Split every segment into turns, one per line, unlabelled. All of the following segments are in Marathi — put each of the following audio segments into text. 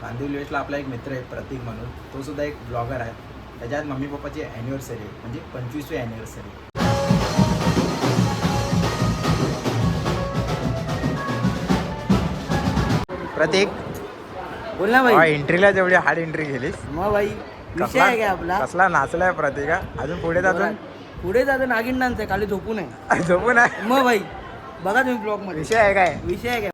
कांदिवली वेस्टला आपला एक मित्र आहे प्रतीक म्हणून. तो सुद्धा एक ब्लॉगर आहे. त्याच्यात मम्मी पप्पाची ॲनिव्हर्सरी आहे म्हणजे पंचवीसवी ॲनिव्हर्सरी प्रतीक.
बोल ना भाई.
एंट्रीला जेवढी हार्ड एंट्री केलीस
मग भाई विषय आहे काय आपला?
कसला नाचलाय प्रतीका अजून पुढे जातो?
पुढे जातो नागिन डान्स आहे खाली झोपून आहे
झोपून आहे.
मग भाई बघा तुम्ही ब्लॉगमध्ये.
विषय आहे काय?
विषय आहे काय?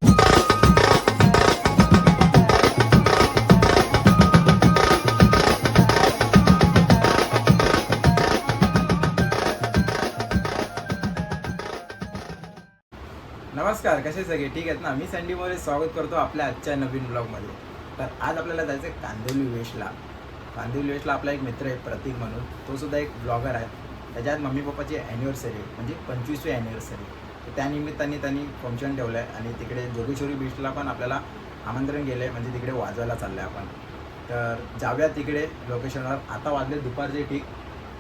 नमस्कार कसे सगळे? ठीक आहेत ना? मी सँडी मोरे स्वागत करतो आपल्या आजच्या नवीन ब्लॉगमध्ये. तर आज आपल्याला जायचं आहे कांदिवली वेशला. कांदिवली वेशला आपला एक मित्र आहे प्रतीक म्हणून. तो सुद्धा एक ब्लॉगर आहे. त्याच्यात मम्मी पप्पाची ॲनिव्हर्सरी आहे म्हणजे पंचवीसवी ॲनिव्हर्सरी तर त्यानिमित्ताने त्यांनी फंक्शन ठेवलं आहे आणि तिकडे जोगेश्वरी बीचला पण आपल्याला आमंत्रण केलं आहे म्हणजे तिकडे वाजवायला चाललं आहे आपण. तर जाऊया तिकडे लोकेशनवर. आता वाजले दुपारचे ठीक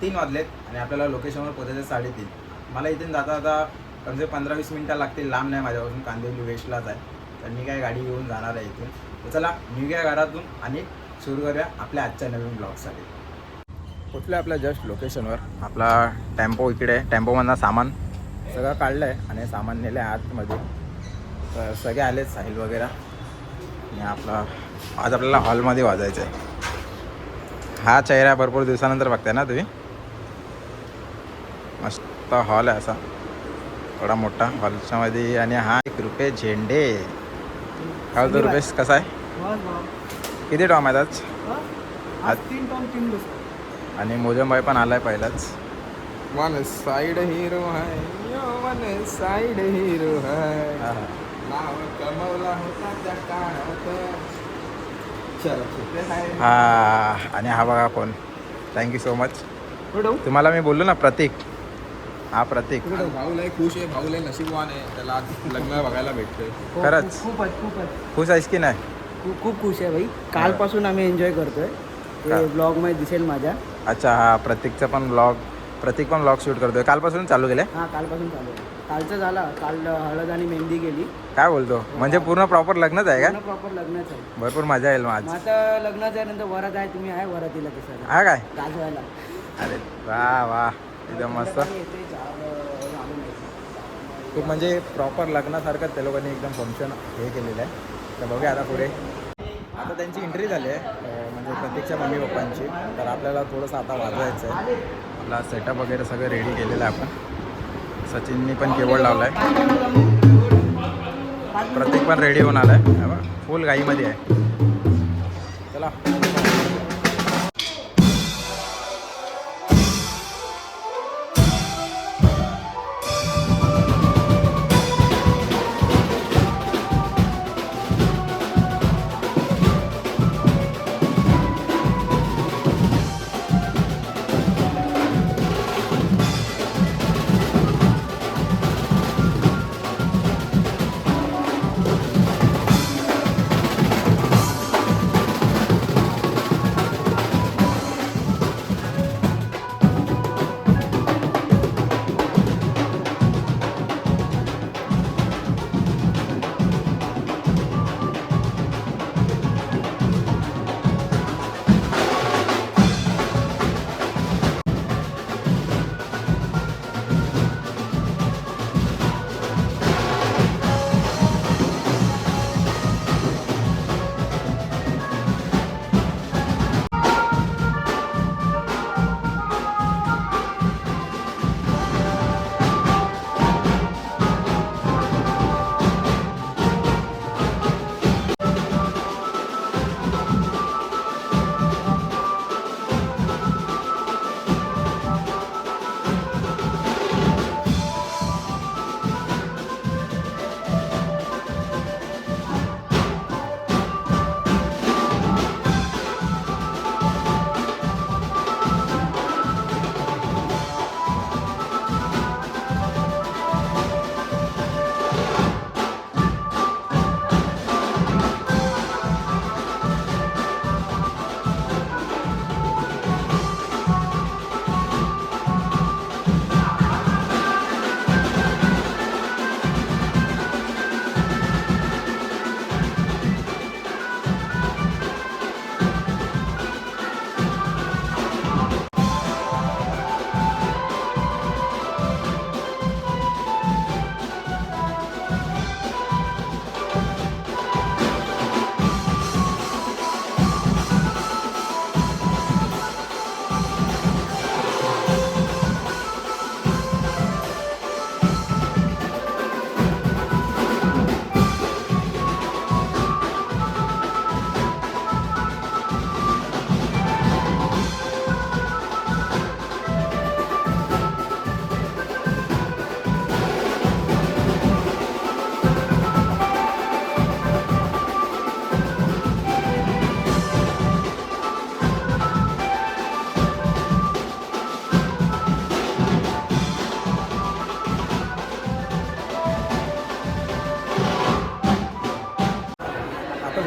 तीन वाजलेत आणि आपल्याला लोकेशनवर पोचायचं साडेतीन. मला इथून जाता जाता कमसे पंधरा वीस मिनटं लागतील लांब नाही माझ्यापासून कांदिवली वेस्टलाच आहे. तर मी काय गाडी घेऊन जाणार आहे इथून. तर चला निघूया घरातून आणि सुरू करूया आपल्या आजच्या नवीन ब्लॉगसाठी. कुठल्या आपल्या जस्ट लोकेशनवर आपला टेम्पो इकडे आहे. टेम्पोमधनं सामान सगळं काढलं आहे आणि सामान नेलं आहे आतमध्ये. तर सगळे आलेत साहिल वगैरे. आणि आपला आज आपल्याला हॉलमध्ये वाजायचं आहे हा चेहरा भरपूर दिवसानंतर बघताय ना तुम्ही? मस्त हॉल आहे असा. थोडा मोठा हॉलच्या मध्ये आणि हा एक रुपये झेंडे. काय बोलतो रुपेश कसा आहे? किती टॉम आहेत आज?
आज तीन टॉम तीन दिवस
आणि मोजमबाई पण आलाय पहिलाच.
वन साइड हीरो है यो वन साइड हीरो है. नाव कमवला होता त्या काळात. चलो ठीक आहे.
हा आणि हा बघा कोण. थँक्यू सो मच तुम्हाला मी बोललो ना प्रतीक. हा प्रतीक.
भाऊ लय खुश आहे भाऊ लय नशीबवान आहे त्याला आज लग्न बघायला भेटतोय.
खरंच?
खूप आहे खूप आहे.
खुश आहेस की नाही?
खूप खूप खुश आहे भाई. कालपासून आम्ही एन्जॉय करतोय. ते
का?
ब्लॉगमध्ये दिसेल माझ्या.
अच्छा हा प्रतीकचा पण ब्लॉग प्रतीक पण ब्लॉग शूट करतोय. कालपासून चालू केले
हा कालपासून चालू आहे. कालचं झाला. काल हळद आणि मेहंदी गेली
काय बोलतो? म्हणजे पूर्ण प्रॉपर लग्नच आहे का?
प्रॉपर लग्नच आहे.
भरपूर मजा येईल मग आज.
मग आता लग्नाच्या नंतर वरात आहे तुम्ही आहे वरातीला तसं
हा काय?
गाजवायला.
अरे वा वा. एकदम मस्त. खूप म्हणजे प्रॉपर लग्नासारखं त्या लोकांनी एकदम फंक्शन हे केलेलं आहे. तर बघूया आता पुढे. आता त्यांची एंट्री झाली आहे म्हणजे प्रत्येकच्या मम्मी पप्पांची. तर आपल्याला थोडंसं आता वाजवायचं आहे. आपला सेटअप वगैरे सगळं रेडी केलेलं आहे आपण. सचिननी पण केवळ लावला आहे प्रत्येक पण रेडी होऊन आला आहे फुल गाईमध्ये आहे. चला.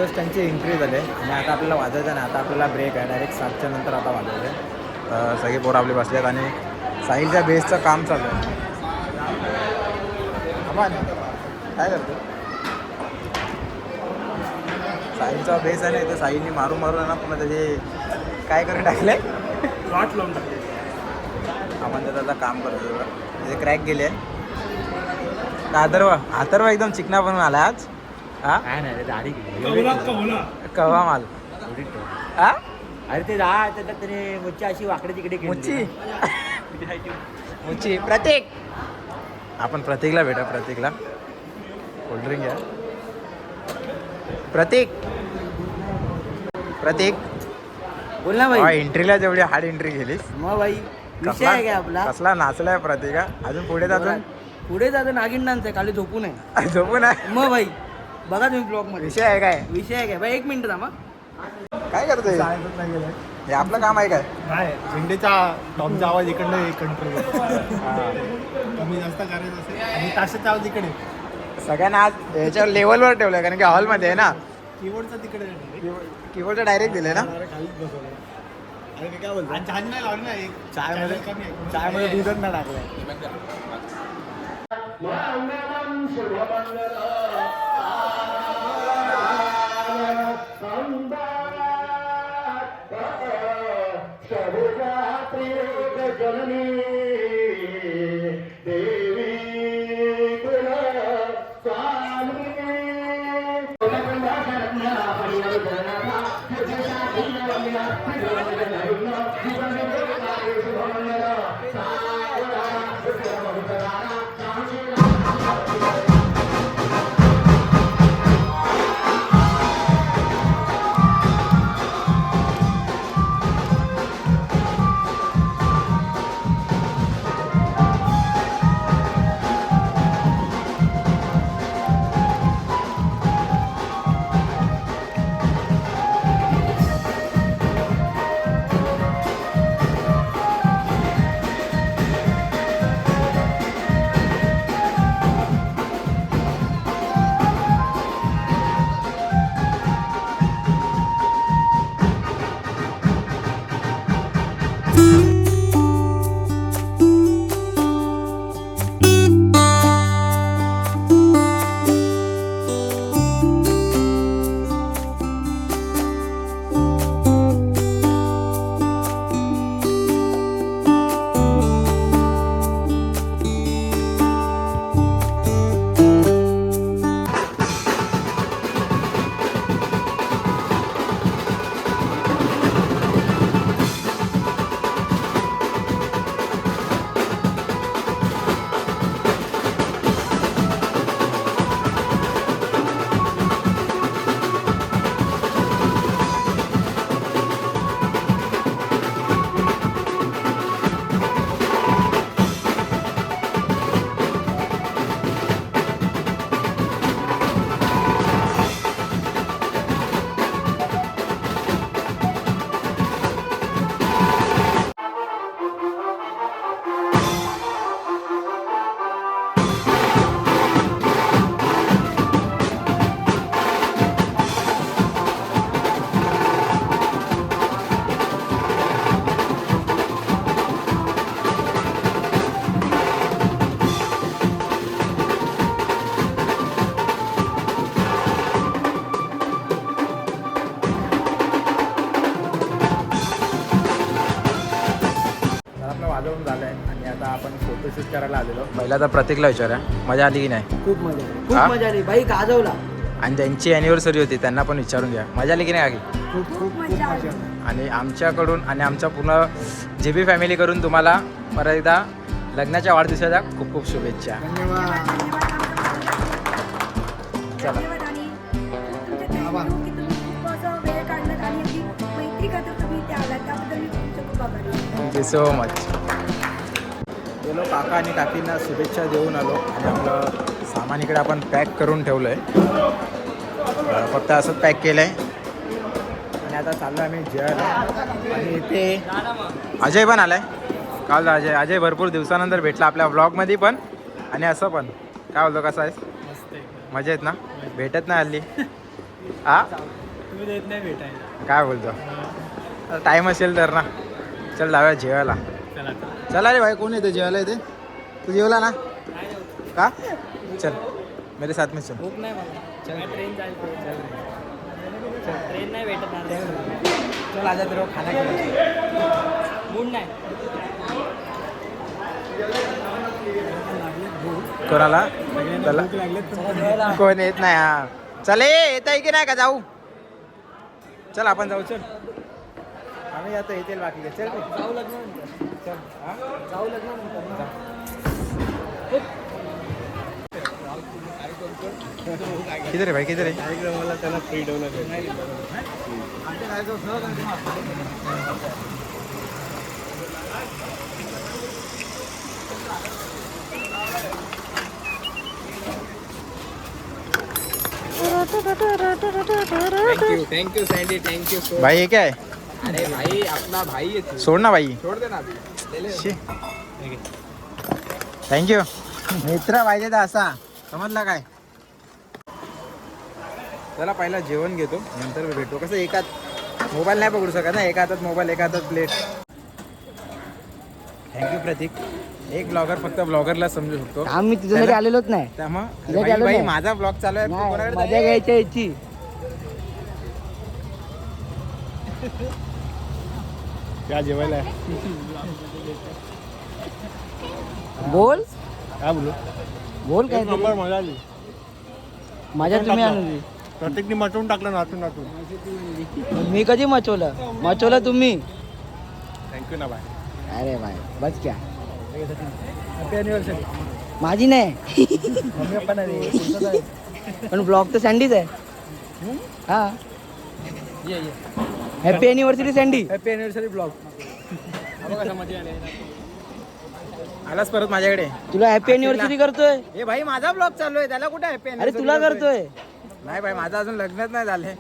एंट्री झाली. आहे आणि आता आपल्याला वाजायचं नाही आता आपल्याला ब्रेक आहे. डायरेक्ट सातच्या नंतर आता वाजायचं आहे. तर सगळे पोरं आपले बसलेत आणि साहिलच्या बेसचं काम चालू आहे. काय करतो? साहिलचा बेस आहे ना तर साहिलने मारून मारून आहे ना पुन्हा त्याचे काय करून टाकले
शॉर्ट लावून टाकले
आपण त्याचं आता काम करतो त्याचे क्रॅक गेले. अथर्व अथर्व एकदम चिकना बनून आला आज. हा
काय नाही रे दाढी
कवा माल हा
अरे ते दहा त्याच्यात त्याने मुच्ची अशी वाकडे तिकडे केली.
मुच्ची मुच्ची प्रतीक आपण प्रतीकला भेटा प्रतीकला कोल्ड्रिंक घ्या प्रतीक प्रतीक
बोल ना भाई
एंट्रीला जेवढी हार्ड एंट्री गेलीस
मग भाई विषय आहे काय आपला
कसला नाचलाय प्रतीका अजून पुढे जातो
पुढे जातं नागिन डान्स आहे खाली झोपू नये
झोपून आहे
मग भाई बघा तुम्ही ब्लॉगमध्ये.
विषय आहे काय?
विषय आहे काय? भाई एक मिनिट थांबा.
काय करतोय? हे आपलं काम आहे काय?
नाही झेंडेचा टॉपचा आवाज इकडनं कंट्रोल कमी जास्त करायचं असेल. आणि ताशाचा आवाज इकडे.
सगळ्यांना आज याच्यावर लेवलवर ठेवलंय कारण की हॉलमध्ये आहे ना.
कीबोर्डचा तिकडे
कीबोर्ड डायरेक्ट दिले ना?
खालीच बसवलं अरे काय बोलतो आज झाड नाही लावलं ना एक?
चायमध्ये
कमी आहे.
चायमध्ये दूधच नाही टाकलंय.
फोटोशूट करायला आलेलो. पहिला तर प्रतीकला विचारा मजा आली की नाही?
खूप मजा आली.
हा?
खूप मजा आली. भाई गाजवला.
आणि ज्यांची अॅनिव्हर्सरी होती त्यांना पण विचारून घ्या. मजा आली की नाही आगी?
खूप खूप मजा आली.
आणि आमच्याकडून आणि आमच्या पूर्ण जे बी फॅमिली करून तुम्हाला परत एकदा लग्नाच्या वाढदिवसाच्या खूप खूप शुभेच्छा.
धन्यवाद.
चला.
धन्यवाद आणि तुमचे थँक्यू की तुम्ही खूप असं वेळ काढलात आणि अगदी मैत्री करता तुम्ही इथे आलात त्याबद्दल मी तुमचे खूप आभारी आहे.
थँक्यू सो मच गेलो काका आणि काकींना शुभेच्छा देऊन आलो आणि आपलं सामान इकडे आपण पॅक करून ठेवलं आहे फक्त असंच पॅक केलं आहे आणि आता चाललो आम्ही जेवायला आणि इथे अजय पण आलाय. काल अजय अजय भरपूर दिवसानंतर भेटला आपल्या ब्लॉगमध्ये पण. आणि असं पण. काय बोलतो कसं आहेस? मजा आहेत ना? भेटत नाही हल्ली. हा
तुम्ही देत नाही भेटायला.
काय बोलतो? टाइम असेल तर ना. चल जाऊया जेवायला
चला
चला रे भाई कोण येते जेवायला येते तू जेवला ना? का? चल मेरे साथ में चल.
भूक नाही मला. ट्रेन ट्रेन नाही भेटत
चल. आजा तेरे खाना
मूड नाही.
कोणाला? त्याला. कोण येत नाही हा. चल येत आहे की नाही का? जाऊ. चल आपण जाऊ चल. आम्ही आता येतील बाकी चल.
जाऊ लग्न
चल?
जाऊ लग्न
किधर है भाई किधर है?
कार्यक्रमाला त्याला free donor
thank you thank you Sandy thank you
भाई ये क्या है?
अरे भाई अपना भाई है तू।
सोड ना भाई।
छोड़ दे ना अभी।
थँक्यू मित्र पाहिजे तर असा. समजला काय? चला पहिला जेवण घेतो. नंतर भेटतो कसं एकात मोबाईल नाही पकडू शकत ना? एका हातात मोबाईल एका हातात प्लेट थँक्यू प्रतीक. एक ब्लॉगर फक्त ब्लॉगरला समजू शकतो.
आम्ही तुझ्यासाठी आलेलोच नाही.
त्यामुळं. माझा ब्लॉग चालू आहे?
घ्यायच्या याची.
क्या जेवायला?
बोल.
काय बोलू?
बोल काय
नंबर मजा आली.
माझ्या तुम्ही आणली.
प्रत्येकनी मटवून टाकलं नाचून नाचून
मी कधी मचवलं? मचवलं तुम्ही?
थँक्यू ना बाय
अरे भाई बस क्या. माझी नाही. पण ब्लॉग तर सँडीच आहे. हा. Happy anniversary Sandy
happy anniversary blog
आलास परत माझ्याकडे?
तुला हॅपी अॅनिव्हर्सरी करतोय.
ए भाई माझा ब्लॉग चालू आहे. त्याला कुठे हॅपी
अरे तुला करतोय?
नाही भाई माझा अजून लग्नच नाही झाले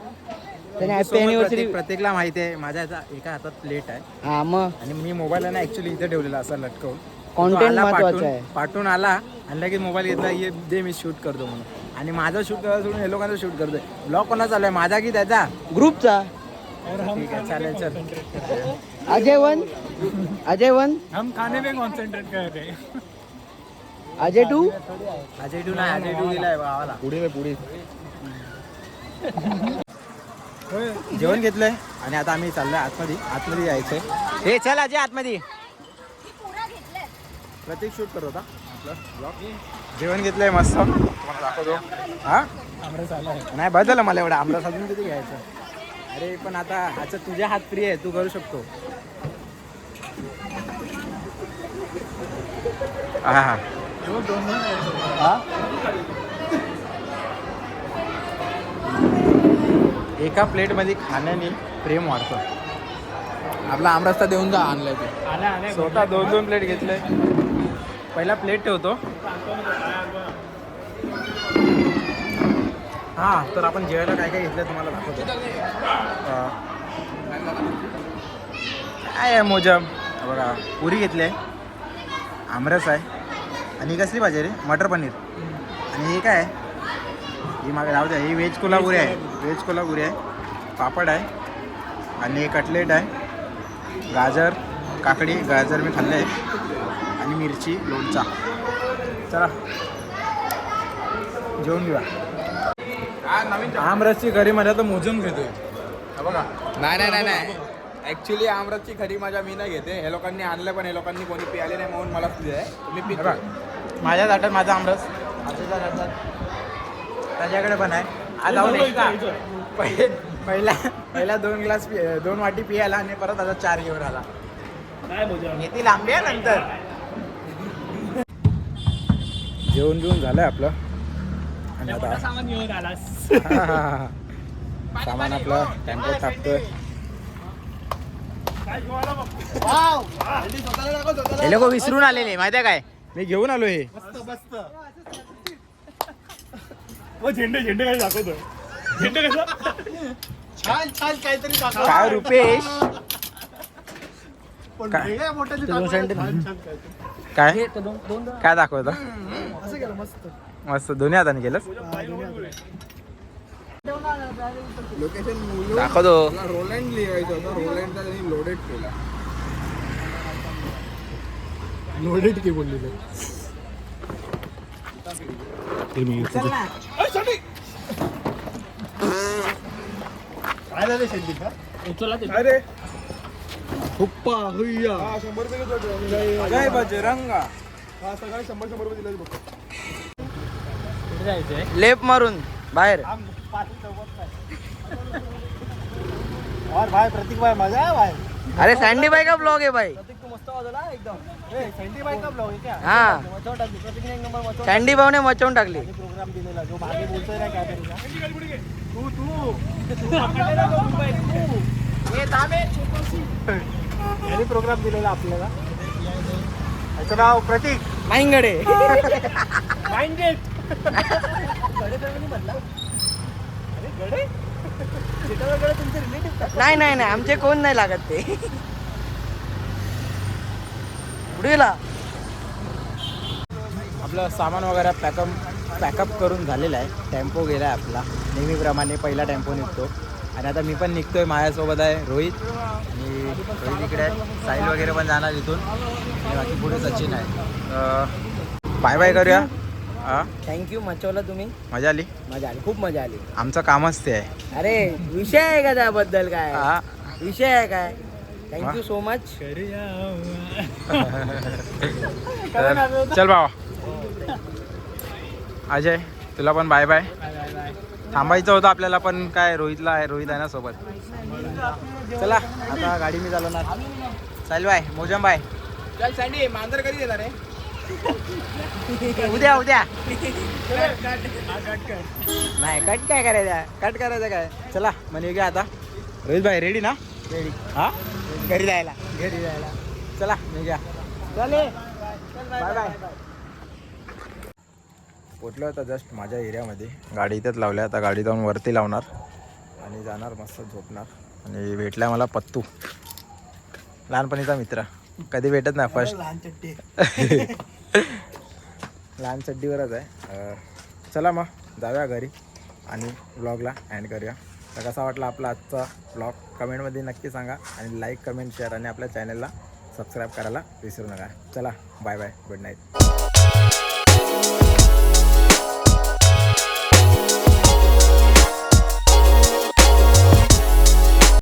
त्याने हॅपी अॅनिव्हर्सरी
प्रत्येकला माहिती आहे. माझ्या एका हातात प्लेट आहे.
हा मग?
आणि मी मोबाईल ना ऍक्च्युली इथे ठेवलेला असा लटकवून. आला
महत्वाचं
पाठवून-
आहे.
पाठवून आला आणि लगेच मोबाईल घेतला ये दे मी शूट करतो म्हणून. आणि माझं शूट करायला सोडून हे लोकांचं शूट करतोय. ब्लॉग कोणा चालू आहे? माझा की त्याचा?
ग्रुपचा
ठीक आहे चालेल चल
अजय वन अजय वन।
हम खाने में कॉन्सन्ट्रेट कर रहे हैं।
अजय टू।
अजय टू नाही अजय टू दिलाय भावाला
पुढे पुढे।
जेवण घेतलंय? आणि आता आम्ही चाललोय आतमध्ये आतमध्ये जायचंय. हे चल अजय आतमध्ये. प्रतीक शूट करत होता जेवण घेतलंय मस्त. तुम्हाला दाखवतो. हा? नाही बस झालं मला एवढा. आमरस अजून किती घ्यायचं? अरे पण आता आता तुझ्या हात फ्री आहे तू करू शकतो. हा हा. हा? एका प्लेटमध्ये खाण्याने प्रेम वाढतं.
आपला आमरस्ता देऊन जा आणलाय ते.
आला आला.
स्वतः दोन दोन प्लेट घेतले पहिला प्लेट ठेवतो. हां तर आपण जेवायला काय काय घेतलं तुम्हाला दाखवतो. काय आहे मोजम बघा पुरी घेतली आहे आमरस आहे आणि कसली भाजी रे? मटर पनीर. आणि हे काय आहे? ही मागे राहू द्या ही व्हेज कोल्हापुरी आहे. व्हेज कोल्हापुरी आहे पापड आहे आणि कटलेट आहे गाजर काकडी गाजर मी खाल्लं आहे आणि मिरची लोणचा. चला जेवून घेऊया. आमरसची घरी माझ्या तर मोजून घेतोय. हा बघा.
नाही नाही नाही नाही. ऍक्च्युली आमरसची खरी मजा मी नाही घेते. हे लोकांनी आणलं पण हे लोकांनी कोणी पियाले नाही म्हणून मला दिलं आहे मी
हे
पितो.
बघ. माझ्या ताटात माझा आमरस. आजूच्या ताटात त्याच्याकडे पण आहे. आज जाऊन पहिले पहिला पहिला दोन ग्लास पि दोन वाटी पियाला आणि परत आता चार घेऊन आला. येतील आंबे आहे नंतर. जेवण जेवण झालंय आपलं? आणि आता
सामान घेऊन आलास.
सामान आपलं टेम्पो टाकतोय हे लोक विसरून आलेले माहिती आहे काय? मी घेऊन आलो हे
मस्त मस्त. ओ झेंडे झेंडे काय दाखवतो झेंडे कसं? छान छान काहीतरी दाखव.
काय रुपेश?
हे
काय दाखवतो?
असं केलं मस्त.
मस्त. दोन्ही हाताने केलं.
लोकेशन
दाखवतो.
रोलँड लिहायचं होतं. रोलँडचा त्यांनी लोडेड केला.
लोडेड की बोलली काय झालं शेंडी का?
अरे
हुप्पा हुय्या.
हा शंभर रुपये घेतो जय बजरंगा हा सकाळी शंभर शंभर रुपये दिले बघ.
लेप मारून बाहेर.
और भाई प्रतीक भाई मजा है भाई.
अरे सँडी बाई का ब्लॉग आहे
ए, भाई का ब्लॉग है क्या?
हा. सँडी भाऊने मचवून टाकली.
प्रोग्राम दिलेला जो मागे बोलतोय ना काय तरी तू तू. तू पकडलेला तो मुंबई, तू. ए, थांब. ए. यांनी प्रोग्राम दिलेला आपल्याला. याचं नाव प्रतीक.
माईंगडे नाही नाही नाही आमचे कोण नाही लागत ते. उडीला.
आपलं सामान वगैरे पॅकअप पॅकअप करून झालेलं आहे. टेम्पो गेला आहे आपला. नेहमीप्रमाणे पहिला टेम्पो निघतो. आणि आता मी पण निघतोय माझ्यासोबत आहे रोहित. आणि रोहित इकडे आहे. साहिल वगैरे पण जाणार इथून. आणि बाकी पुढे सचिन आहे. बाय बाय करूया. हां
थँक्यू मचवलं तुम्ही?
मजा आली?
मजा आली. खूप मजा आली.
आमचं कामच ते आहे.
अरे विषय आहे का त्याबद्दल काय?
हा.
विषय आहे काय? थँक्यू सो मच
चल बाबा अजय तुला पण बाय बाय. थांबायचं होतं आपल्याला पण काय रोहितला आहे रोहित आहे ना सोबत. चला आता गाडी मी चालवणार. चाल बाय मोजम बाय.
चल सँडी मांजर कधी देणार आहे?
उद्या उद्या. नाही कट काय करायचं? कट करायचं काय? चला म्हणे घ्या आता. रोहित भाई रेडी ना? रेडी हा? घरी जायला. घरी जायला. चला मी घ्या चले बाय बाय पोचलो आता जस्ट माझ्या एरियामध्ये. गाडी इथेच लावल्या आता गाडी जाऊन वरती लावणार. आणि जाणार मस्त झोपणार. आणि भेटला मला पत्तू. लहानपणीचा मित्र. कधी भेटत नाही फर्स्ट
लहान चट्टी
लहान चड्डीवरच आहे. चला मग जाऊया घरी. आणि ब्लॉगला एंड करूया. तर कसा वाटला आपला आजचा ब्लॉग कमेंटमध्ये नक्की सांगा. आणि लाईक कमेंट शेअर आणि आपल्या चॅनलला सबस्क्राईब करायला विसरू नका. चला बाय बाय गुड नाईट